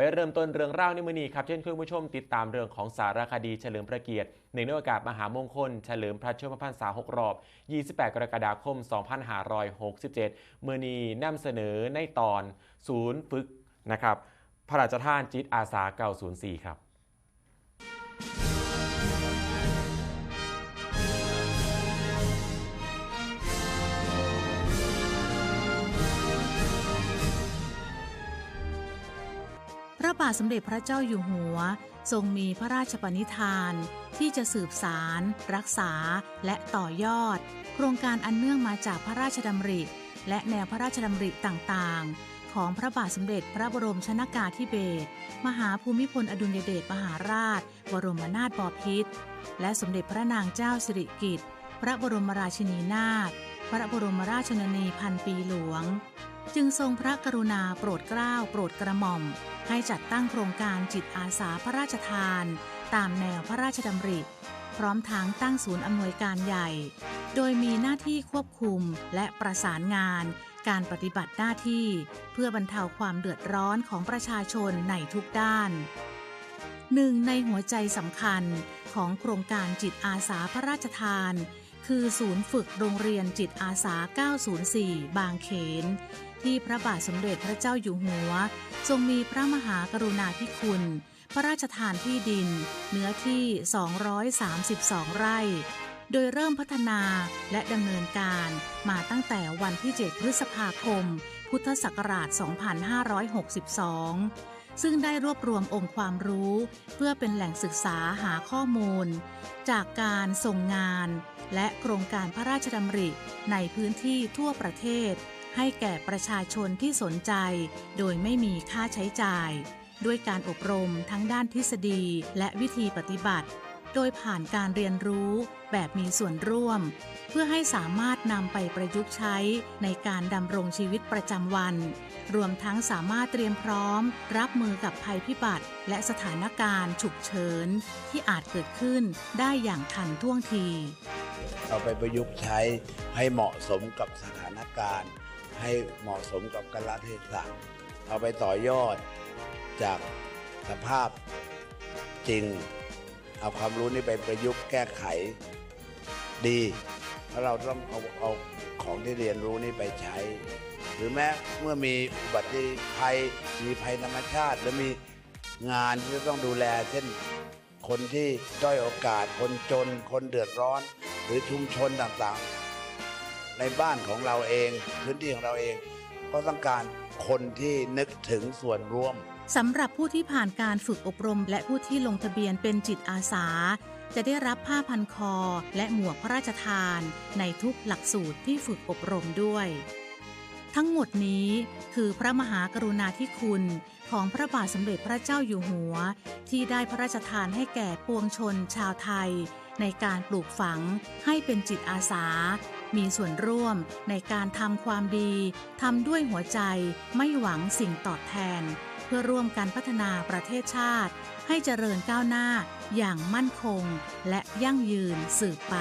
ไปเริ่มต้นเรื่องเล่าวในมือนี้ครับ เช่นคุณผู้ชมติดตามเรื่องของสารคดีเฉลิมพระเกียรติในโอกาสมหามงคล เฉลิมพระชนมพรรษา6รอบ 28 กรกฎาคม 2567 มือนี้นำเสนอในตอนศูนย์ฝึกนะครับพระราชทานจิตอาสา 904 ครับ พระบาทสมเด็จพระเจ้าอยู่หัว ทรงมีพระราชปณิธาน ที่จะสืบสาร รักษา และต่อยอด โครงการอันเนื่องมาจากพระราชดำริ และแนวพระราชดำริต่างๆ ของพระบาทสมเด็จพระบรมชนากาธิเบศรมหาภูมิพลอดุลยเดชมหาราช บรมนาถบพิตรและสมเด็จพระนางเจ้าสิริกิติ์พระบรมราชินีนาถพระบรมราชชนนีพันปีหลวง จึงทรงพระกรุณาโปรดเกล้าโปรดกระหม่อม ให้จัดตั้งโครงการจิตอาสาพระราชทาน ตามแนวพระราชดำริ พร้อมทั้งตั้งศูนย์อำนวยการใหญ่ โดยมีหน้าที่ควบคุมและประสานงาน การปฏิบัติหน้าที่ เพื่อบรรเทาความเดือดร้อนของประชาชนในทุกด้านหนึ่งในหัวใจสำคัญของโครงการจิตอาสาพระราชทาน คือศูนย์ฝึกโรงเรียนจิตอาสา 904 บางเขน ที่พระบาทสมเด็จพระเจ้าอยู่หัว ทรงมีพระมหากรุณาธิคุณ พระราชทานที่ดิน เนื้อที่ 232 ไร่ โดยเริ่มพัฒนาและดำเนินการมาตั้งแต่วันที่ 7 พฤษภาคม พุทธศักราช 2562 ซึ่งได้รวบรวมองค์ความรู้ เพื่อเป็นแหล่งศึกษาหาข้อมูล จากการส่งงาน และโครงการพระราชดำริในพื้นที่ทั่วประเทศ ให้แก่ประชาชนที่สนใจ โดยไม่มีค่าใช้จ่าย ด้วยการอบรมทั้งด้านทฤษฎีและวิธีปฏิบัติ โดยผ่านการเรียนรู้แบบมีส่วนร่วม เพื่อให้สามารถนำไปประยุกต์ใช้ในการดำรงชีวิตประจำวัน รวมทั้งสามารถเตรียมพร้อม รับมือกับภัยพิบัติ และสถานการณ์ฉุกเฉินที่อาจเกิดขึ้นได้อย่างทันท่วงที เอาไปประยุกต์ใช้ให้เหมาะสมกับสถานการณ์ ให้เหมาะสมกับกาลเทศะเอาไปต่อยอดจากสภาพจริง เอาความรู้นี้ไปประยุกต์แก้ไขดี เพราะเราต้องเอาเอาของที่เรียนรู้นี้ไปใช้ หรือแม้เมื่อมีอุบัติภัยมีภัยธรรมชาติ หรือมีงานที่จะต้องดูแล เช่นคนที่ด้อยโอกาส คนจน คนเดือดร้อน หรือชุมชนต่างๆ ในบ้านของเราเองพื้นที่ของเราเอง ก็ต้องการคนที่นึกถึงส่วนร่วมสำหรับผู้ที่ผ่านการฝึกอบรม และผู้ที่ลงทะเบียนเป็นจิตอาสา จะได้รับผ้าพันคอ และหมวกพระราชทาน ในทุกหลักสูตรที่ฝึกอบรมด้วย ทั้งหมดนี้คือพระมหากรุณาธิคุณของพระบาทสมเด็จพระเจ้าอยู่หัว ที่ได้พระราชทานให้แก่ปวงชนชาวไทย ในการปลูกฝังให้เป็นจิตอาสา มีส่วนร่วมในการทำความดีทำด้วยหัวใจไม่หวังสิ่งตอบแทน เพื่อร่วมกันพัฒนาประเทศชาติ ให้เจริญก้าวหน้าอย่างมั่นคงและยั่งยืนสืบไป